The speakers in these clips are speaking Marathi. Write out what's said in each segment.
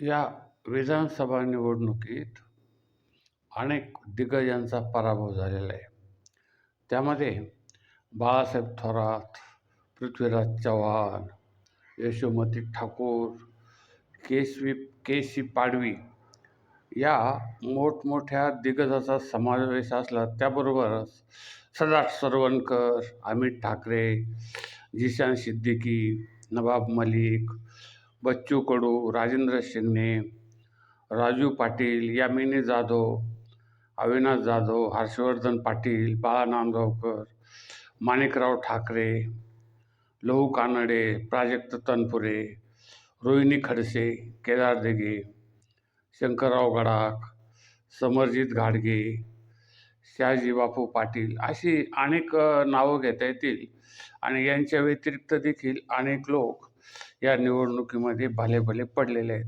या विधानसभा निवडणुकीत अनेक दिग्गजांचा पराभव झालेला आहे. त्यामध्ये बाळासाहेब थोरात पृथ्वीराज चव्हाण यशोमती ठाकूर केसवी के सी पाडवी या मोठमोठ्या दिग्गजाचा समावेश असला त्याबरोबरच सदाट सरवणकर अमित ठाकरे जिशान सिद्दीकी नवाब मलिक बच्चू कडू राजेंद्र शिंगणे राजू पाटील यामिनी जाधव अविनाश जाधव हर्षवर्धन पाटील बाळा नांदगावकर माणिकराव ठाकरे लहू कानडे प्राजक्त तनपुरे रोहिणी खडसे केदार दिघे शंकरराव गडाख समरजित घाडगे शहाजी बापू पाटील अशी अनेक नावं घेता येतील. आणि यांच्या व्यतिरिक्त देखील अनेक लोक या निवडणुकीमध्ये भालेभाले भले पडलेले आहेत.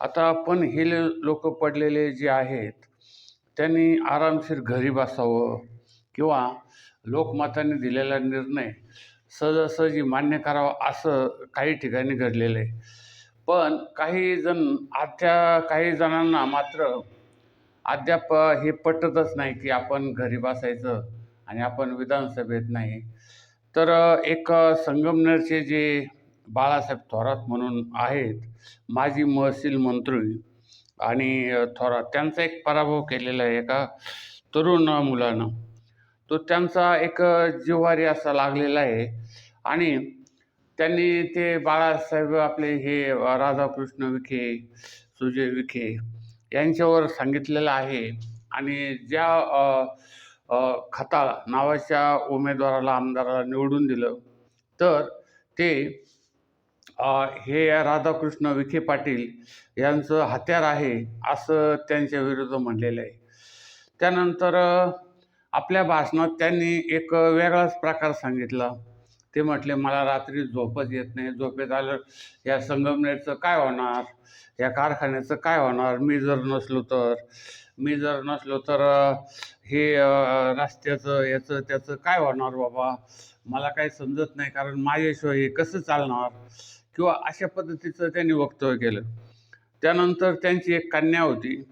आता आपण हे लोक पडलेले जे आहेत त्यांनी आरामशीर घरी बसावं किंवा लोकमताने दिलेला निर्णय सहजासहजी मान्य करावा असं काही ठिकाणी घडलेलं आहे. पण काही जण आजच्या काही जणांना मात्र अद्याप हे पटतच नाही की आपण घरी बसायचं आणि आपण विधानसभेत नाही. तर एक संगमनेरचे जे बाळासाहेब थोरात म्हणून आहेत माजी महसील मंत्री आणि थोरात त्यांचा एक पराभव केलेला आहे एका तरुण मुलानं. तो त्यांचा एक जिव्हारी असा लागलेला आहे आणि त्यांनी ते बाळासाहेब आपले हे राधाकृष्ण विखे सुजय विखे यांच्यावर सांगितलेलं आहे आणि ज्या अ, खताळ नावाच्या उमेदवाराला आमदाराला निवडून दिलं तर ते हे राधाकृष्ण विखे पाटील यांचं हत्यार आहे असं त्यांच्या विरुद्ध म्हणलेलं आहे. त्यानंतर आपल्या भाषणात त्यांनी एक वेगळाच प्रकार सांगितला. ते म्हटले मला रात्री झोपच येत नाही. झोपेत आलं या संगमनेरचं काय होणार? या कारखान्याचं काय होणार? मी जर नसलो तर? मी जर नसलो तर हे रस्त्याचं याचं त्याचं काय होणार बाबा? मला काही समजत नाही कारण माझ्याशिवाय हे कसं चालणार? किंवा अशा पद्धतीचं त्यांनी वक्तव्य केलं. त्यानंतर त्यांची एक कन्या होती.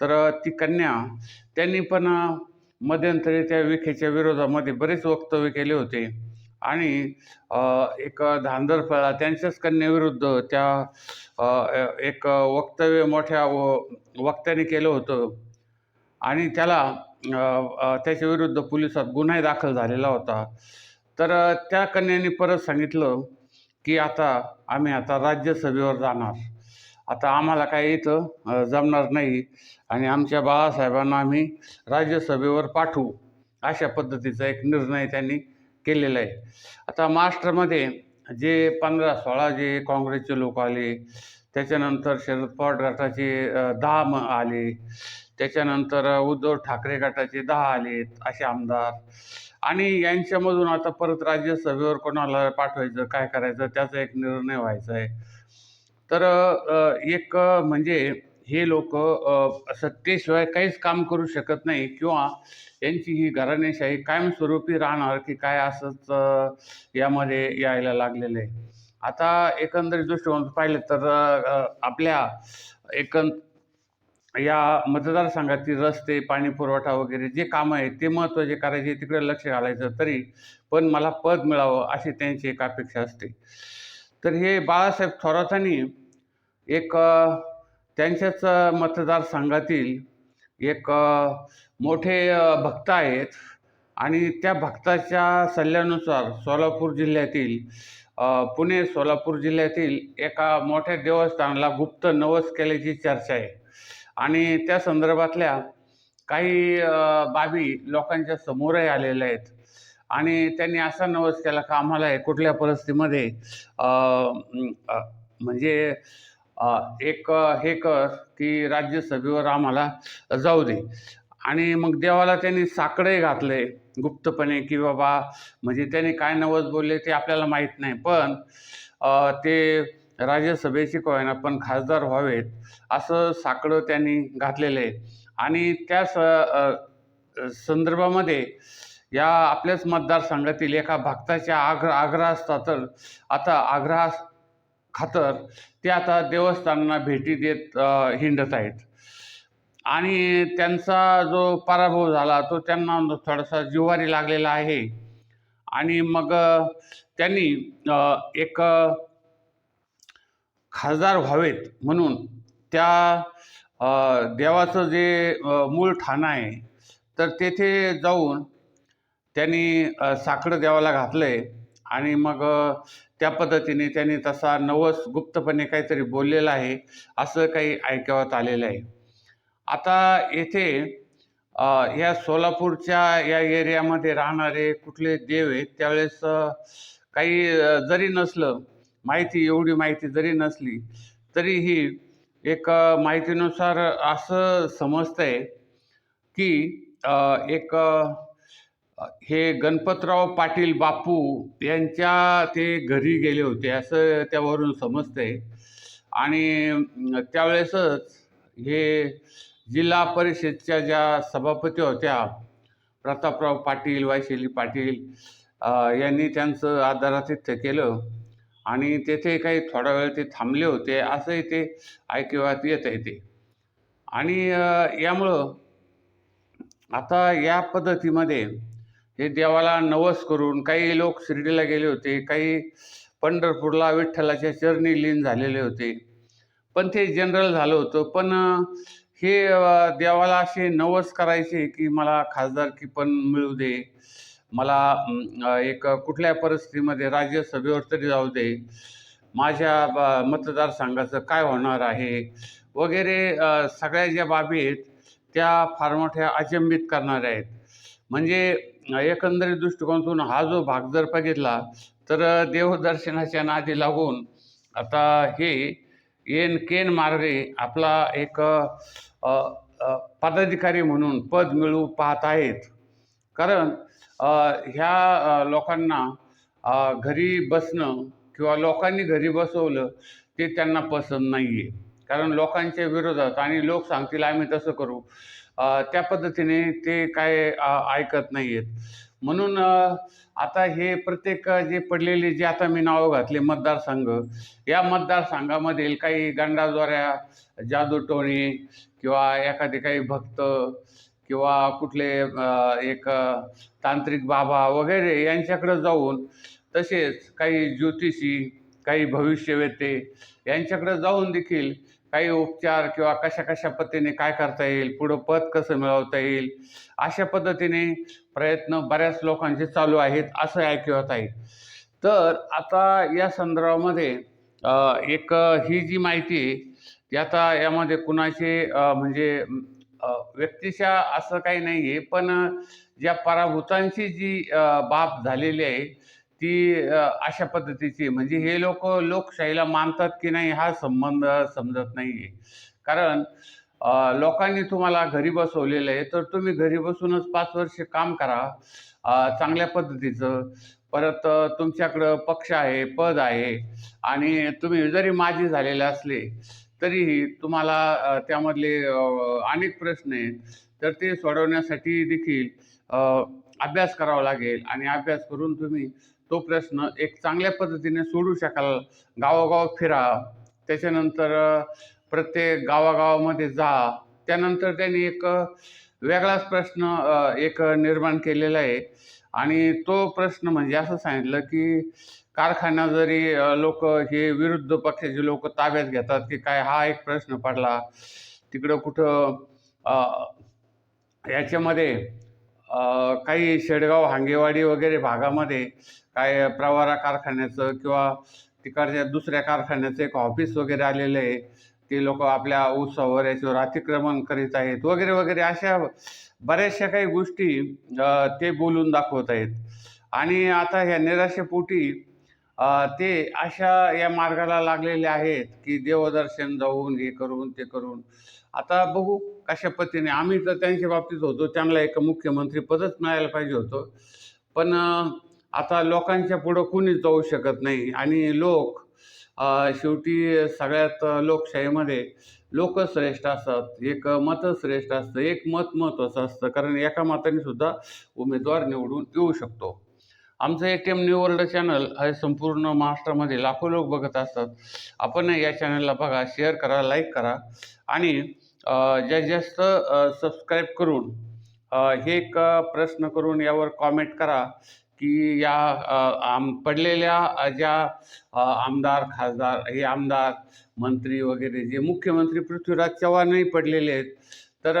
तर ती कन्या त्यांनी पण मध्यंतरी त्या विखेच्या विरोधामध्ये बरेच वक्तव्य केले होते. आणि एक धांदरफळा त्यांच्याच कन्याविरुद्ध त्या एक वक्तव्य मोठ्या व- वक्त्याने केलं होतं. आणि त्याला त्याच्या विरुद्ध पोलिसात गुन्हा दाखल झालेला होता. तर त्या कन्याने परत सांगितलं की आता आम्ही आता राज्यसभेवर जाणार. आता आम्हाला काय इथं जमणार नाही आणि आमच्या बाळासाहेबांना आम्ही राज्यसभेवर पाठवू अशा पद्धतीचा एक निर्णय त्यांनी केलेलं आहे. आता महाराष्ट्रामध्ये जे पंधरा सोळा जे काँग्रेसचे लोक आले त्याच्यानंतर शरद पवार गटाचे दहा म आले त्याच्यानंतर उद्धव ठाकरे गटाचे दहा आलेत असे आमदार. आणि यांच्यामधून आता परत राज्यसभेवर कोणाला पाठवायचं काय करायचं त्याचा एक निर्णय व्हायचा आहे. तर एक म्हणजे हे लोक सत्तेशिवाय काहीच काम करू शकत नाही किंवा यांची ही घराणेशाही कायमस्वरूपी राहणार की काय असंच यामध्ये यायला लागलेलं आहे. आता एकंदरीत दृष्टिकोन पाहिलं तर आपल्या एकं या मतदारसंघातील रस्ते पाणी पुरवठा वगैरे जे कामं आहेत ते महत्त्वाचे करायचे तिकडे लक्ष घालायचं तरी पण मला पद मिळावं अशी त्यांची एक अपेक्षा असते. तर हे बाळासाहेब थोरातांनी एक त्यांच्याच मतदारसंघातील एक मोठे भक्त आहेत. आणि त्या भक्ताच्या सल्ल्यानुसार सोलापूर जिल्ह्यातील पुणे सोलापूर जिल्ह्यातील एका मोठ्या देवस्थानाला गुप्त नवस केल्याची चर्चा आहे. आणि त्या संदर्भातल्या काही बाबी लोकांच्या समोरही आलेल्या आहेत. आणि त्यांनी असा नवस केला का आम्हाला कुठल्या परिस्थितीमध्ये म्हणजे एक हे कर की राज्यसभेवर आम्हाला जाऊ दे. आणि मग देवाला त्यांनी साकडंही घातले गुप्तपणे की बाबा म्हणजे त्यांनी काय नवस बोलले ते आपल्याला माहीत नाही. पण ते राज्यसभेची कोयना पण खासदार व्हावेत असं साकडं त्यांनी घातलेलं आहे. आणि त्या स संदर्भामध्ये या आपल्याच मतदारसंघातील एका भक्ताच्या आग्रह आग्रह असता तर आता आग्रह खातर ते आता देवस्थानांना भेटी देत हिंडत आहेत. आणि त्यांचा जो पराभव झाला तो त्यांना थोडासा जिव्हारी लागलेला आहे. आणि मग त्यांनी एक खासदार व्हावेत म्हणून त्या देवाचं जे मूळ ठाणं आहे तर तेथे जाऊन त्यांनी साखर साकडं देवाला घातलं आहे आणि मग त्या पद्धतीने त्यांनी तसा नवस गुप्तपणे काहीतरी बोललेलं आहे असं काही ऐकवत आलेलं आहे. आता येथे या सोलापूरच्या या एरियामध्ये राहणारे कुठले देव आहेत त्यावेळेस काही जरी नसलं माहिती एवढी माहिती जरी नसली तरीही एक माहितीनुसार असं समजतंय की एक हे गणपतराव पाटील बापू यांच्या ते घरी गेले होते असं त्यावरून समजतंय. आणि त्यावेळेसच हे जिल्हा परिषदच्या ज्या सभापती होत्या प्रतापराव पाटील वैशाली पाटील यांनी त्यांचं आदरातिथ्य केलं. आणि तेथे काही थोडा वेळ ते थांबले होते असंही ते ऐकिवात येत आहे ते. आणि यामुळं आता या पद्धतीमध्ये हे देवाला नवस करून काही लोक शिर्डीला गेले होते काही पंढरपूरला विठ्ठलाच्या चरणी लीन झालेले होते. पण ते जनरल झालं होतं. पण हे देवाला असे नवस करायचे की मला खासदारकी पण मिळू दे. मला एक कुठल्या परिस्थितीमध्ये राज्यसभेवर तरी जाऊ दे. माझ्या ब- मतदारसंघाचं काय होणार आहे? वगैरे सगळ्या ज्या बाबी आहेत त्या फार मोठ्या अचंबित करणाऱ्या आहेत. म्हणजे एकंदरीत दृष्टिकोनातून हा जो भाग जर बघितला तर देवदर्शनाच्या नादी लागून आता हे येन केन मार्गे आपला एक पदाधिकारी म्हणून पद मिळवू पाहत आहेत. कारण ह्या लोकांना घरी बसणं किंवा लोकांनी घरी बसवलं ते त्यांना पसंत नाही आहे कारण लोकांच्या विरोधात आणि लोक सांगतील आम्ही तसं करू. त्या पद्धतीने ते काय ऐकत नाही आहेत म्हणून आता हे प्रत्येक जे पडलेले जे आता मी नावं घातले मतदारसंघ या मतदारसंघामधील काही गंडाद्वाऱ्या जादूटोणी किंवा एखादे काही भक्त किंवा कुठले एक तांत्रिक बाबा वगैरे यांच्याकडे जाऊन तसेच काही ज्योतिषी काही भविष्यवेते यांच्याकडे जाऊन देखील काही उपचार किंवा कशा कशा पद्धतीने काय करता येईल पुढं पद कसं मिळवता येईल अशा पद्धतीने प्रयत्न बऱ्याच लोकांचे चालू आहेत असं ऐकवत आहे. तर आता या संदर्भामध्ये एक ही जी माहिती आहे ती आता यामध्ये कुणाचे म्हणजे व्यक्तिशा असं काही नाही आहे पण ज्या पराभूतांची जी बाब झालेली आहे ती अशा पद्धतीची म्हणजे हे लोक लोकशाहीला मानतात की नाही हा संबंध समजत नाही आहे कारण लोकांनी तुम्हाला घरी बसवलेलं आहे तर तुम्ही घरी बसूनच पाच वर्ष काम करा चांगल्या पद्धतीचं. परत तुमच्याकडं पक्ष आहे पद आहे आणि तुम्ही जरी माजी झालेले असले तरीही तुम्हाला त्यामधले अनेक प्रश्न आहेत. तर ते सोडवण्यासाठी देखील अभ्यास करावा लागेल. आणि अभ्यास करून तुम्ही तो प्रश्न एक चांगल्या पद्धतीने सोडू शकाल. गावोगाव फिरा. त्याच्यानंतर प्रत्येक गावागावामध्ये जा. त्यानंतर त्यांनी एक वेगळाच प्रश्न एक निर्माण केलेला आहे. आणि तो प्रश्न म्हणजे असं सांगितलं की कारखाना जरी लोक हे विरुद्ध पक्षाचे लोक ताब्यात घेतात की काय हा एक प्रश्न पडला. तिकडं कुठं याच्यामध्ये काही शेडगाव हांगेवाडी वगैरे भागामध्ये काय प्रवारा कारखान्याचं किंवा तिकडच्या दुसऱ्या कारखान्याचं एक ऑफिस वगैरे आलेलं आहे. ते लोक आपल्या उत्सवावर याच्यावर अतिक्रमण करीत आहेत वगैरे वगैरे अशा बऱ्याचशा काही गोष्टी ते बोलून दाखवत आहेत. आणि आता ह्या निराशेपोटी ते अशा या मार्गाला लागलेले आहेत की देवदर्शन जाऊन हे करून ते करून. आता बघू कशा पद्धतीने. आम्ही तर त्यांच्या बाबतीत होतो. त्यांना एक मुख्यमंत्री पदच मिळायला पाहिजे होतं. पण आता लोकांच्या पुढं कुणीच जाऊ शकत नाही. आणि लोक शेवटी सगळ्यात लोकशाहीमध्ये लोक श्रेष्ठ असतात. एक मत श्रेष्ठ असतं एक मत महत्त्वाचं असतं. कारण एका मताने सुद्धा उमेदवार निवडून येऊ शकतो. आमचं A T M new world channel हे संपूर्ण महाराष्ट्रामध्ये लाखो लोक बघत असतात. आपण या चॅनलला बघा शेअर करा लाईक करा. आणि अ, जास्तीत जास्त सबस्क्राईब करून हे एक प्रश्न करून यावर कॉमेंट करा. की या आम पडलेल्या ज्या आमदार खासदार हे आमदार मंत्री वगैरे जे मुख्यमंत्री पृथ्वीराज चव्हाणही पडलेले आहेत तर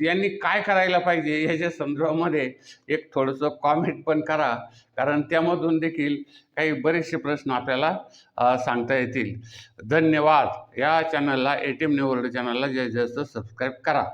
यांनी काय करायला पाहिजे ह्याच्या संदर्भामध्ये एक थोडंसं कॉमेंट पण करा कारण त्यामधून देखील काही बरेचसे प्रश्न आपल्याला सांगता येतील. धन्यवाद. या चॅनलला A T M new world चॅनलला जास्तीत जास्त सबस्क्राईब करा.